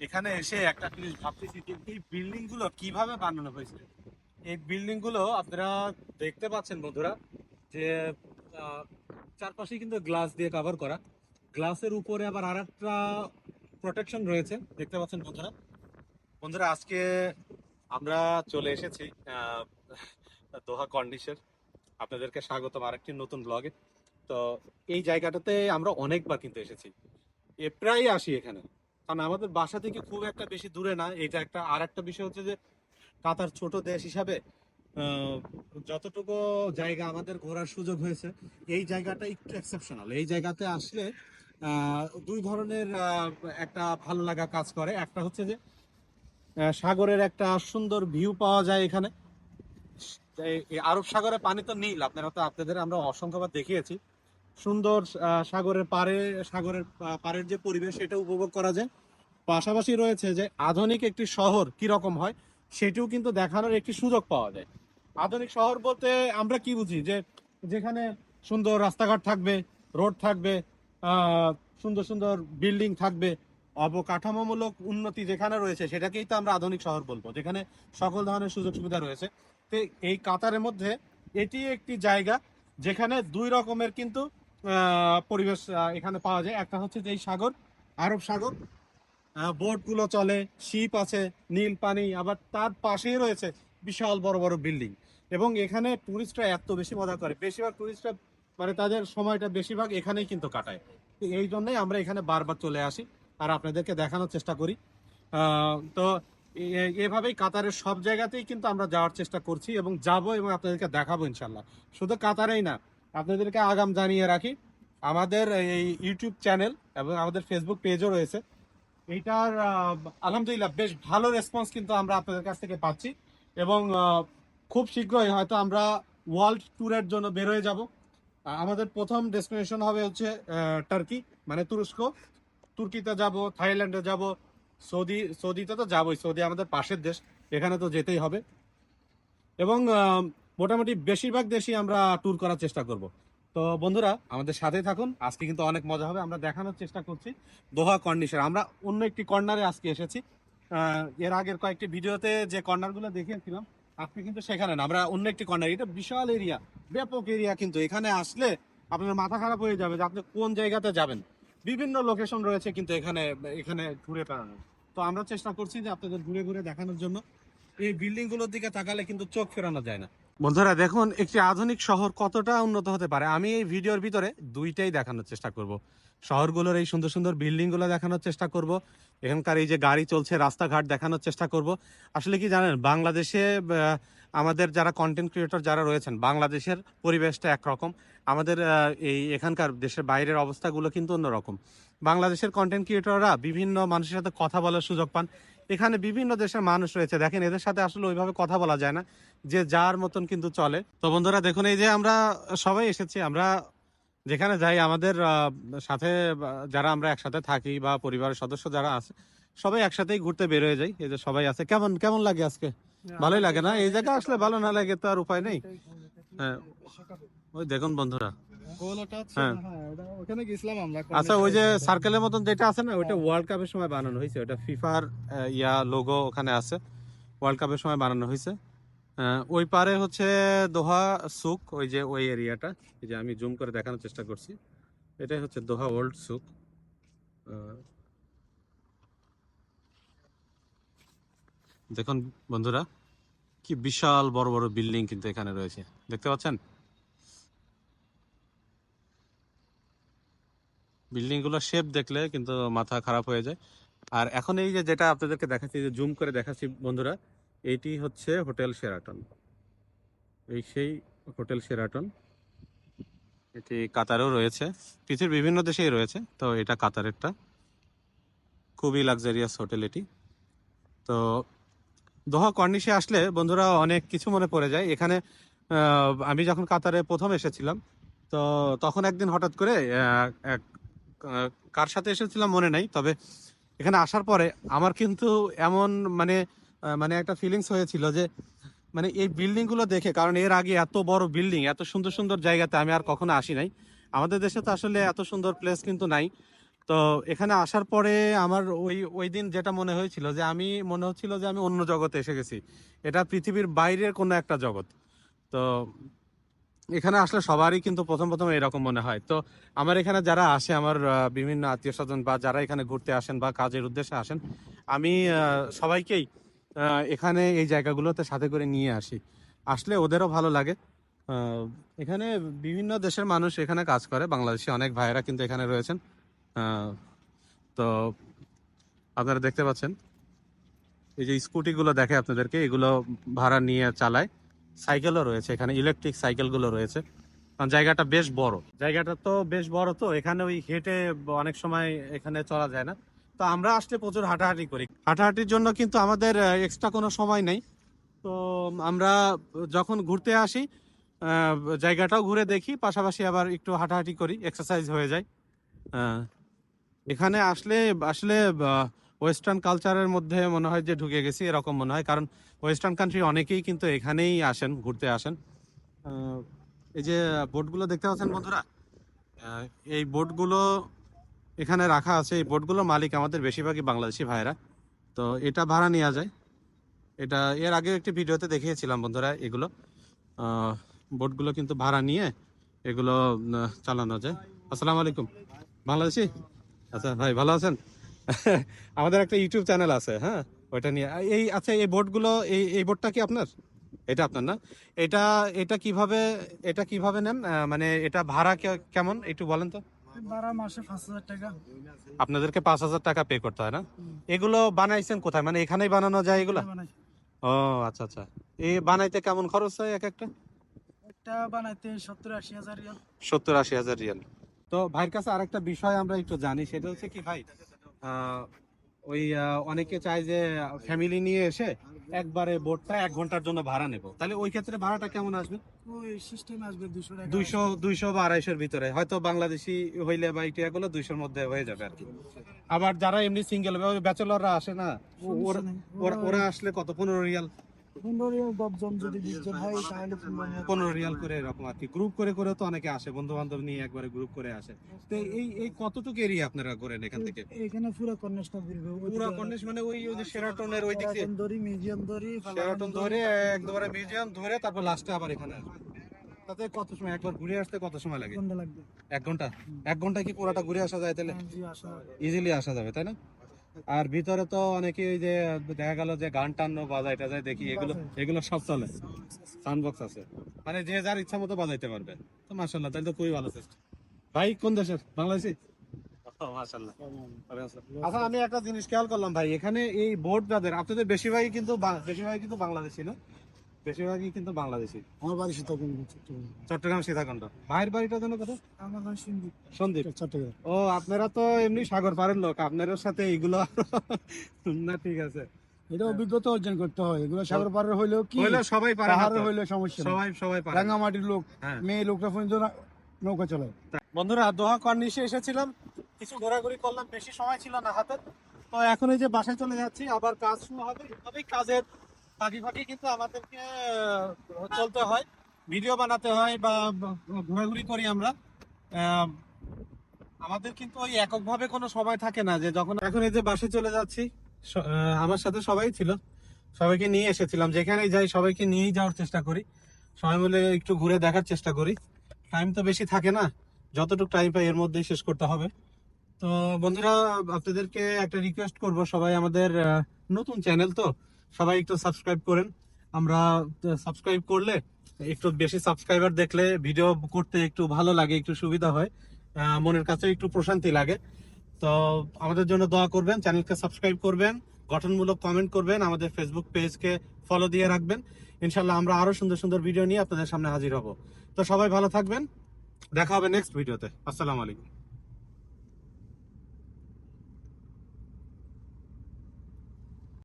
এখানে এসে একটা জিনিস ভাবতেছি যে এই বিল্ডিংগুলো কীভাবে বানানো হয়েছে? এই বিল্ডিংগুলো আপনারা দেখতে পাচ্ছেন বন্ধুরা যে চারপাশে কিন্তু গ্লাস দিয়ে কভার করা। গ্লাসের উপরে আবার আর একটা প্রোটেকশন রয়েছে, দেখতে পাচ্ছেন বন্ধুরা? বন্ধুরা, আজকে আমরা চলে এসেছি দোহা কন্ডিশন আপনাদেরকে স্বাগতম আরেকটি নতুন ব্লগে তো এই জায়গাটাতে আমরা অনেকবার কিন্তু এসেছি। এ প্রায় আসি এখানে। কারণ আমাদের বাসা থেকে খুব একটা বেশি দূরে না। এটা একটা আর একটা বিষয় হচ্ছে যে, কাতার ছোট দেশ হিসাবে যতটুকু জায়গা আমাদের ঘোরার সুযোগ হয়েছে, এই জায়গাটা একটু এক্সেপশনাল এই জায়গাতে আসলে দুই ধরনের একটা ভালো লাগা কাজ করে। একটা হচ্ছে যে সাগরের একটা সুন্দর ভিউ পাওয়া যায় এখানে। আরব সাগরে পানি তো নীল আপনারা তো আপনাদের আমরা অসংখ্যবার দেখিয়েছি। সুন্দর সাগরের পারে সাগরের পাড়ের যে পরিবেশ সেটা উপভোগ করা যায়। পাশাপাশি রয়েছে যে আধুনিক একটি শহর রকম হয়, সেটিও কিন্তু দেখানোর একটি সুযোগ পাওয়া যায়। আধুনিক শহর বলতে আমরা কি বুঝি? যে যেখানে সুন্দর রাস্তাঘাট থাকবে, রোড থাকবে সুন্দর সুন্দর বিল্ডিং থাকবে, অবকাঠামোমূলক উন্নতি যেখানে রয়েছে, সেটাকেই তো আমরা আধুনিক শহর বলব, যেখানে সকল ধরনের সুযোগ সুবিধা রয়েছে। তো এই কাতারের মধ্যে এটি একটি জায়গা, যেখানে দুই রকমের কিন্তু পরিবেশ এখানে পাওয়া যায়। একটা হচ্ছে যে সাগর, আরব সাগর। বোটগুলো চলে, শিপ আছে, নীল পানি, আবার তার পাশেই রয়েছে বিশাল বড় বড় বিল্ডিং। এবং এখানে টুরিস্টরা এত বেশি মজা করে। বেশিরভাগ টুরিস্টরা মানে তাদের সময়টা বেশিরভাগ এখানেই কিন্তু কাটায়। তো এই জন্যই আমরা এখানে বারবার চলে আসি আর আপনাদেরকে দেখানোর চেষ্টা করি। তো এভাবেই কাতারের সব জায়গাতেই কিন্তু আমরা যাওয়ার চেষ্টা করছি এবং যাব এবং আপনাদেরকে দেখাবো ইনশাল্লাহ শুধু কাতারেই না আপনাদেরকে আগাম জানিয়ে রাখি, আমাদের এই ইউটিউব চ্যানেল এবং আমাদের ফেসবুক পেজও রয়েছে। এইটার আলহামদুলিল্লাহ বেশ ভালো রেসপন্স কিন্তু আমরা আপনাদের কাছ থেকে পাচ্ছি এবং খুব শীঘ্রই হয়তো আমরা ওয়ার্ল্ড ট্যুরের জন্য বের হয়ে যাব আমাদের প্রথম ডেস্টিনেশন হবে হচ্ছে টার্কি মানে তুরস্ক। তুর্কিতে যাব থাইল্যান্ডে যাব, সৌদি, সৌদিতে তো যাবোই, সৌদি আমাদের পাশের দেশ, এখানে তো যেতেই হবে। এবং মোটামুটি বেশিরভাগ দেশই আমরা ট্যুর করার চেষ্টা করব। তো বন্ধুরা, আমাদের সাথে থাকুন। আজকে কিন্তু অনেক মজা হবে। আমরা দেখানোর চেষ্টা করছি দোহা কন্ডিশন আমরা অন্য একটি কর্নারে আজকে এসেছি। এর আগের কয়েকটি ভিডিওতে যে কর্নারগুলো দেখিয়েছিলাম, আজকে কিন্তু সেখানে না। আমরা অন্য একটি কর্নার। এটা বিশাল এরিয়া, ব্যাপক এরিয়া কিন্তু। এখানে আসলে আপনার মাথা খারাপ হয়ে যাবে যে আপনি কোন জায়গাতে যাবেন। বিভিন্ন লোকেশন রয়েছে কিন্তু এখানে এখানে ঘুরে বেড়ানোর। তো আমরা চেষ্টা করছি যে আপনাদের ঘুরে ঘুরে দেখানোর জন্য। এই বিল্ডিংগুলোর দিকে তাকালে কিন্তু চোখ ফেরানো যায় না। বন্ধুরা, দেখুন, একটি আধুনিক শহর কতটা উন্নত হতে পারে? আমি এই ভিডিওর ভিতরে দুইটাই দেখানোর চেষ্টা করব। শহরগুলোর এই সুন্দর সুন্দর বিল্ডিংগুলো দেখানোর চেষ্টা করব। এখানকার এই যে গাড়ি চলছে, রাস্তাঘাট দেখানোর চেষ্টা করব। আসলে কি জানেন, বাংলাদেশে আমাদের যারা কন্টেন্ট ক্রিয়েটর যারা রয়েছেন, বাংলাদেশের পরিবেশটা একরকম। আমাদের এই এখানকার দেশের বাইরের অবস্থাগুলো কিন্তু অন্যরকম। বাংলাদেশের কন্টেন্ট ক্রিয়েটররা বিভিন্ন মানুষের সাথে কথা বলার সুযোগ পান। এখানে বিভিন্ন দেশের মানুষ রয়েছে। দেখেন, এদের সাথে আসলে ওইভাবে কথা বলা যায় না, যে যার মতন কিন্তু চলে। তো বন্ধুরা, দেখুন, এই যে আমরা সবাই এসেছি, আমরা যেখানে যাই আমাদের সাথে যারা আমরা একসাথে থাকি বা পরিবারের সদস্য যারা আছে সবাই একসাথেই ঘুরতে বের হয়ে যাই। এই যে সবাই আছে। কেমন কেমন লাগে আজকে? ভালোই লাগে না? এই জায়গা আসলে ভালো না লাগে তো আর উপায় নেই। হ্যাঁ। ওই দেখুন বন্ধুরা। হ্যাঁ। আমরা আচ্ছা ওই যে সার্কেলের মতন যেটা আছে না ওইটা ওয়ার্ল্ড কাপের সময় বানানো হয়েছে। ওটা ফিফার ইয়া লোগো ওখানে আছে। ওয়ার্ল্ড কাপের সময় বানানো হয়েছে। ওই পারে হচ্ছে দোহা সুক ওই যে ওই এরিয়াটা। এই যে আমি জুম করে দেখানোর চেষ্টা করছি। এটাই হচ্ছে দোহা ওল্ড সুক দেখুন বন্ধুরা, কি বিশাল বড় বড় বিল্ডিং কিন্তু এখানে রয়েছে। দেখতে পাচ্ছেন? বিল্ডিংগুলোর শেপ দেখলে কিন্তু মাথা খারাপ হয়ে যায়। আর এখন এই যে যেটা আপনাদেরকে দেখাচ্ছি যে জুম করে দেখাচ্ছি বন্ধুরা এইটি হচ্ছে হোটেল সেরাটন এই সেই হোটেল সেরাটন এটি কাতারেও রয়েছে। পৃথিবীর বিভিন্ন দেশেই রয়েছে, তো এটা কাতারেরটা। খুবই লাক্সারিয়াস হোটেল এটি। তো দোহা কর্নিশে আসলে বন্ধুরা অনেক কিছু মনে পড়ে যায়। এখানে আমি যখন কাতারে প্রথম এসেছিলাম, তো তখন একদিন হঠাৎ করে এক কার সাথে এসেছিলাম মনে নাই। তবে এখানে আসার পরে আমার কিন্তু এমন মানে মানে একটা ফিলিংস হয়েছিল যে মানে এই বিল্ডিংগুলো দেখে, কারণ এর আগে এত বড় বিল্ডিং এত সুন্দর সুন্দর জায়গাতে আমি আর কখনো আসি নাই। আমাদের দেশে তো আসলে এত সুন্দর প্লেস কিন্তু নাই। তো এখানে আসার পরে আমার ওই ওই দিন যেটা মনে হয়েছিল যে, আমি মনে হচ্ছিল যে আমি অন্য জগতে এসে গেছি। এটা পৃথিবীর বাইরের কোনো একটা জগৎ। তো এখানে আসলে সবারই কিন্তু প্রথম প্রথম এরকম মনে হয়। তো আমার এখানে যারা আসে, আমার বিভিন্ন আত্মীয় স্বজন বা যারা এখানে ঘুরতে আসেন বা কাজের উদ্দেশ্যে আসেন, আমি সবাইকেই এখানে এই জায়গাগুলোতে সাথে করে নিয়ে আসি। আসলে ওদেরও ভালো লাগে। এখানে বিভিন্ন দেশের মানুষ এখানে কাজ করে। বাংলাদেশি অনেক ভাইয়েরা কিন্তু এখানে রয়েছেন। তো আপনারা দেখতে পাচ্ছেন। এই যে স্কুটিগুলো দেখে আপনাদেরকে, এগুলো ভাড়া নিয়ে চালায়। সাইকেলও রয়েছে এখানে, ইলেকট্রিক সাইকেলগুলো রয়েছে। কারণ জায়গাটা বেশ বড়। জায়গাটা তো বেশ বড়, তো এখানে ওই হেঁটে অনেক সময় এখানে চলা যায় না। তো আমরা আসলে প্রচুর হাঁটাহাঁটি করি। হাঁটাহাঁটির জন্য কিন্তু আমাদের এক্সট্রা কোনো সময় নেই। তো আমরা যখন ঘুরতে আসি জায়গাটাও ঘুরে দেখি, পাশাপাশি আবার একটু হাঁটাহাঁটি করি এক্সারসাইজ হয়ে যায়। এখানে আসলে আসলে ওয়েস্টার্ন কালচারের মধ্যে মনে হয় যে ঢুকে গেছি, এরকম মনে হয়। কারণ ওয়েস্টার্ন কান্ট্রি অনেকেই কিন্তু এখানেই আসেন, ঘুরতে আসেন। এই যে বোটগুলো দেখতে পাচ্ছেন বন্ধুরা? এই বোটগুলো এখানে রাখা আছে এই বোটগুলোর মালিক আমাদের বেশিরভাগই বাংলাদেশি ভাইরা তো এটা ভাড়া নেওয়া যায়। এটা এর আগে একটি ভিডিওতে দেখিয়েছিলাম বন্ধুরা এগুলো। বোটগুলো কিন্তু ভাড়া নিয়ে এগুলো চালানো যায়। আসসালামু আলাইকুম। বাংলাদেশি? আচ্ছা ভাই, ভালো আছেন? আমাদের একটা ইউটিউব চ্যানেল আছে হ্যাঁ? ওইটা নিয়ে, এই আচ্ছা এই বোটগুলো, এই এই বোটটা কি আপনার? এটা আপনার না? এটা এটা কীভাবে এটা কীভাবে নেন? মানে এটা ভাড়া কেমন? একটু বলেন তো। বারো মাসে পাঁচ হাজার টাকা। আপনাদেরকে পাঁচ হাজার টাকা পে করতে হয় না? এগুলো বানাইছেন কোথায়? মানে এখানেই বানানো যায় এগুলো? ও আচ্ছা আচ্ছা। এই বানাইতে কেমন খরচ হয় এক একটা? একটা বানাইতে সত্তর আশি হাজার রিয়াল। সত্তর আশি হাজার রিয়াল। তো ভাইয়ের কাছে আরেকটা বিষয় আমরা একটু জানি সেটা হচ্ছে কি ভাই ওই অনেকে চায় যে ফ্যামিলি নিয়ে এসে একবারে বোটটা এক ঘণ্টার জন্য ভাড়া নেব। তাহলে ওই ক্ষেত্রে ভাড়াটা কেমন আসবে? ওই সিস্টেম আসবে দুশো দুইশো দুইশো বা আড়াইশোর ভিতরে। হয়তো বাংলাদেশি হইলে বা ইটিয়াগুলো দুইশোর মধ্যে হয়ে যাবে আর কি। আবার যারা এমনি সিঙ্গেল ব্যাচেলররা আসে না ওরা আসলে কত? পনেরো রিয়াল। পনেরো রিয়াল দশজন যদি বিশ হয় তাহলে পনেরো রিয়াল। করে এরকম আর কি গ্রুপ করে করে তো অনেকে আসে বন্ধু বান্ধব নিয়ে একবারে গ্রুপ করে আসে। তো এই এই কতটুকু এরিয়া আপনারা করেন এখান থেকে? এখানে পুরো কন্যাসটা ঘুরবে। পুরা কন্ডিশ মানে ওই ওই যে সেরাটনের ওই দিক? ধরি মিউজিয়াম ধরি সেরাটন ধরে একবারে মিউজিয়াম ধরে। তারপর লাস্টে আবার এখানে আসবে। তাতে কত সময়? একবার ঘুরে আসতে কত সময় লাগে? এক ঘণ্টা এক ঘণ্টা? কি পুরাটা ঘুরে আসা যায় তাহলে? হ্যাঁ, জি, আসা হবে। ইজিলি আসা যাবে তাই না? আর ভিতরে তো অনেকে ওই যে দেখা গেল যে গান টান বাজায় টাজায় দেখি এগুলো এগুলো সব চলে। সাউন্ড বক্স আছে। মানে যে যার ইচ্ছা মতো বাজাইতে পারবে। তো মাশাল্লাহ তাহলে তো খুবই ভালো চেষ্টা ভাই কোন দেশের? বাংলাদেশি? আচ্ছা আমি একটা জিনিস খেয়াল করলাম ভাই এখানে এই বোর্ড যাদের আপনাদের বেশিরভাগই কিন্তু বেশিরভাগই কিন্তু বাংলাদেশি না? বেশিরভাগই কিন্তু বাংলাদেশি। আমার বাড়ি সীতাকুণ্ড চট্টগ্রাম সীতাকুণ্ড। ভাইয়ের বাড়িটা যেন কথা আমার বাড়ি সন্দীপ। সন্দীপ? চট্টগ্রাম। ও আপনারা তো এমনি সাগর লোক আপনারও সাথে এইগুলো না ঠিক আছে। এটা অভিজ্ঞতা অর্জন করতে হয়। এগুলো সাগর পাড়ের হইলেও কি? হইলে সবাই পারে পাহাড়ের। সমস্যা সবাই সবাই পারে রাঙামাটির লোক হ্যাঁ। মেয়ে লোকরা পর্যন্ত নৌকা চালায় বন্ধুরা দোহা কর্নিশে এসেছিলাম। কিছু ঘোরাঘুরি করলাম বেশি সময় ছিল না হাতে। তো এখন এই যে বাসায় চলে যাচ্ছি আবার কাজ শুরু হবে। এভাবেই কাজের ফাঁকি ফাঁকি কিন্তু আমাদেরকে চলতে হয়। ভিডিও বানাতে হয় বা ঘোরাঘুরি করি আমরা। আমাদের কিন্তু ওই এককভাবে কোনো সময় থাকে না যে যখন এখন এই যে বাসে চলে যাচ্ছি আমার সাথে সবাই ছিল। সবাইকে নিয়ে এসেছিলাম। যেখানেই যাই সবাইকে নিয়েই যাওয়ার চেষ্টা করি। সবাই মিলে একটু ঘুরে দেখার চেষ্টা করি। টাইম তো বেশি থাকে না। যতটুকু টাইম পাই এর মধ্যেই শেষ করতে হবে। তো বন্ধুরা, আপনাদেরকে একটা রিকোয়েস্ট করব সবাই আমাদের নতুন চ্যানেল তো। সবাই একটু সাবস্ক্রাইব করেন। আমরা সাবস্ক্রাইব করলে একটু বেশি সাবস্ক্রাইবার দেখলে ভিডিও করতে একটু ভালো লাগে, একটু সুবিধা হয়। মনের কাছে একটু প্রশান্তি লাগে। তো আমাদের জন্য দোয়া করবেন, চ্যানেলকে সাবস্ক্রাইব করবেন, গঠনমূলক কমেন্ট করবেন, আমাদের ফেসবুক পেজকে ফলো দিয়ে রাখবেন। ইনশাল্লাহ আমরা আরও সুন্দর সুন্দর ভিডিও নিয়ে আপনাদের সামনে হাজির হব। তো সবাই ভালো থাকবেন। দেখা হবে নেক্সট ভিডিওতে আসসালামু আলাইকুম।